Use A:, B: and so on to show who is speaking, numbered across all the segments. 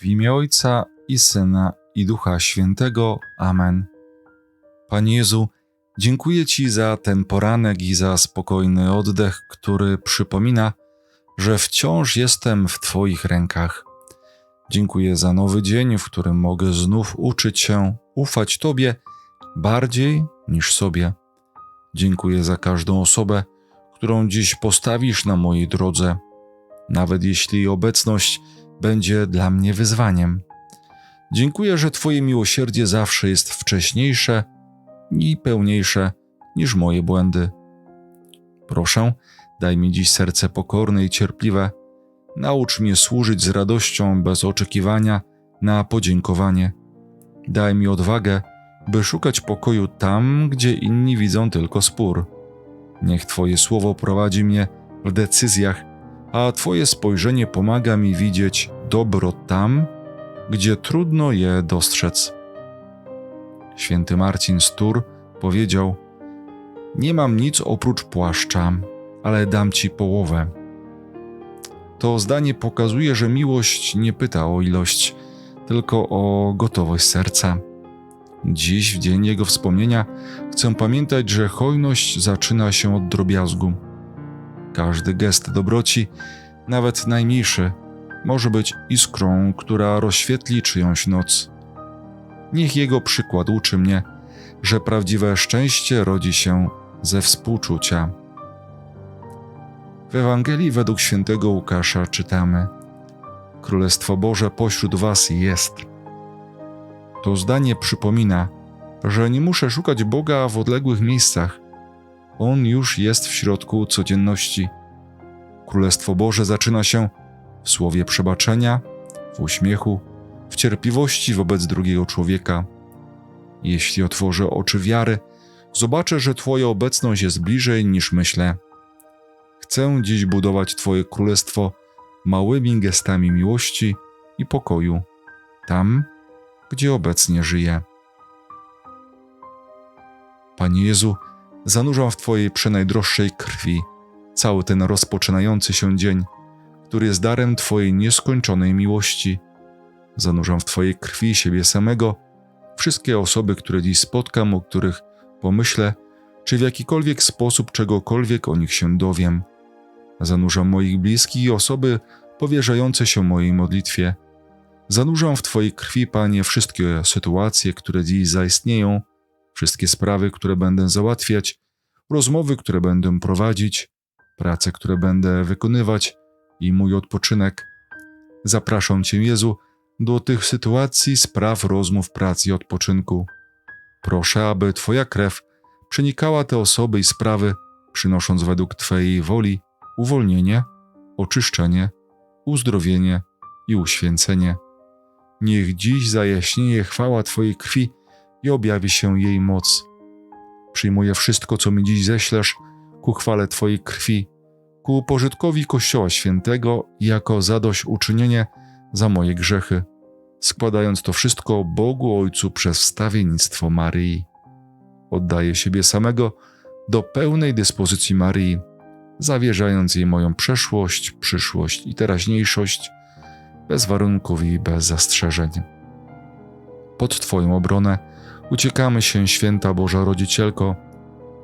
A: W imię Ojca i Syna i Ducha Świętego. Amen. Panie Jezu, dziękuję Ci za ten poranek i za spokojny oddech, który przypomina, że wciąż jestem w Twoich rękach. Dziękuję za nowy dzień, w którym mogę znów uczyć się ufać Tobie bardziej niż sobie. Dziękuję za każdą osobę, którą dziś postawisz na mojej drodze, nawet jeśli obecność będzie dla mnie wyzwaniem. Dziękuję, że Twoje miłosierdzie zawsze jest wcześniejsze i pełniejsze niż moje błędy. Proszę, daj mi dziś serce pokorne i cierpliwe. Naucz mnie służyć z radością bez oczekiwania na podziękowanie. Daj mi odwagę, by szukać pokoju tam, gdzie inni widzą tylko spór. Niech Twoje słowo prowadzi mnie w decyzjach, a Twoje spojrzenie pomaga mi widzieć dobro tam, gdzie trudno je dostrzec. Święty Marcin z Tours powiedział: Nie mam nic oprócz płaszcza, ale dam ci połowę. To zdanie pokazuje, że miłość nie pyta o ilość, tylko o gotowość serca. Dziś, w dzień jego wspomnienia, chcę pamiętać, że hojność zaczyna się od drobiazgu. Każdy gest dobroci, nawet najmniejszy, może być iskrą, która rozświetli czyjąś noc. Niech jego przykład uczy mnie, że prawdziwe szczęście rodzi się ze współczucia. W Ewangelii według świętego Łukasza czytamy: Królestwo Boże pośród Was jest. To zdanie przypomina, że nie muszę szukać Boga w odległych miejscach. On już jest w środku codzienności. Królestwo Boże zaczyna się w słowie przebaczenia, w uśmiechu, w cierpliwości wobec drugiego człowieka. Jeśli otworzę oczy wiary, zobaczę, że Twoja obecność jest bliżej niż myślę. Chcę dziś budować Twoje królestwo małymi gestami miłości i pokoju, tam, gdzie obecnie żyję. Panie Jezu, zanurzam w Twojej przenajdroższej krwi cały ten rozpoczynający się dzień, który jest darem Twojej nieskończonej miłości. Zanurzam w Twojej krwi siebie samego, wszystkie osoby, które dziś spotkam, o których pomyślę, czy w jakikolwiek sposób czegokolwiek o nich się dowiem. Zanurzam moich bliskich i osoby powierzające się mojej modlitwie. Zanurzam w Twojej krwi, Panie, wszystkie sytuacje, które dziś zaistnieją, wszystkie sprawy, które będę załatwiać, rozmowy, które będę prowadzić, prace, które będę wykonywać i mój odpoczynek. Zapraszam Cię, Jezu, do tych sytuacji, spraw, rozmów, pracy i odpoczynku. Proszę, aby Twoja krew przenikała te osoby i sprawy, przynosząc według Twojej woli uwolnienie, oczyszczenie, uzdrowienie i uświęcenie. Niech dziś zajaśnieje chwała Twojej krwi i objawi się jej moc. Przyjmuję wszystko, co mi dziś ześlesz, ku chwale Twojej krwi, ku pożytkowi Kościoła Świętego jako zadośćuczynienie za moje grzechy, składając to wszystko Bogu Ojcu przez wstawiennictwo Maryi. Oddaję siebie samego do pełnej dyspozycji Maryi, zawierzając jej moją przeszłość, przyszłość i teraźniejszość, bez warunków i bez zastrzeżeń. Pod Twoją obronę uciekamy się, święta Boża Rodzicielko,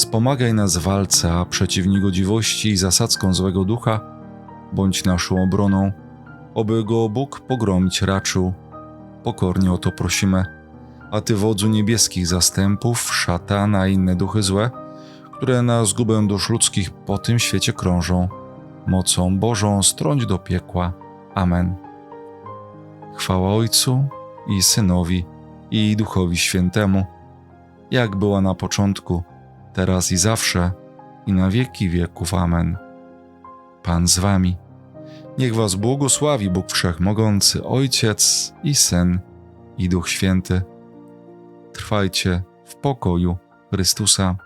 A: wspomagaj nas w walce, przeciw godziwości i zasadzką złego ducha, bądź naszą obroną, oby go Bóg pogromić raczył. Pokornie o to prosimy. A Ty, wodzu niebieskich zastępów, szatana i inne duchy złe, które na zgubę dusz ludzkich po tym świecie krążą, mocą Bożą strąć do piekła. Amen. Chwała Ojcu i Synowi i Duchowi Świętemu, jak była na początku, teraz i zawsze, i na wieki wieków. Amen. Pan z Wami. Niech Was błogosławi Bóg Wszechmogący, Ojciec i Syn i Duch Święty. Trwajcie pokoju Chrystusa.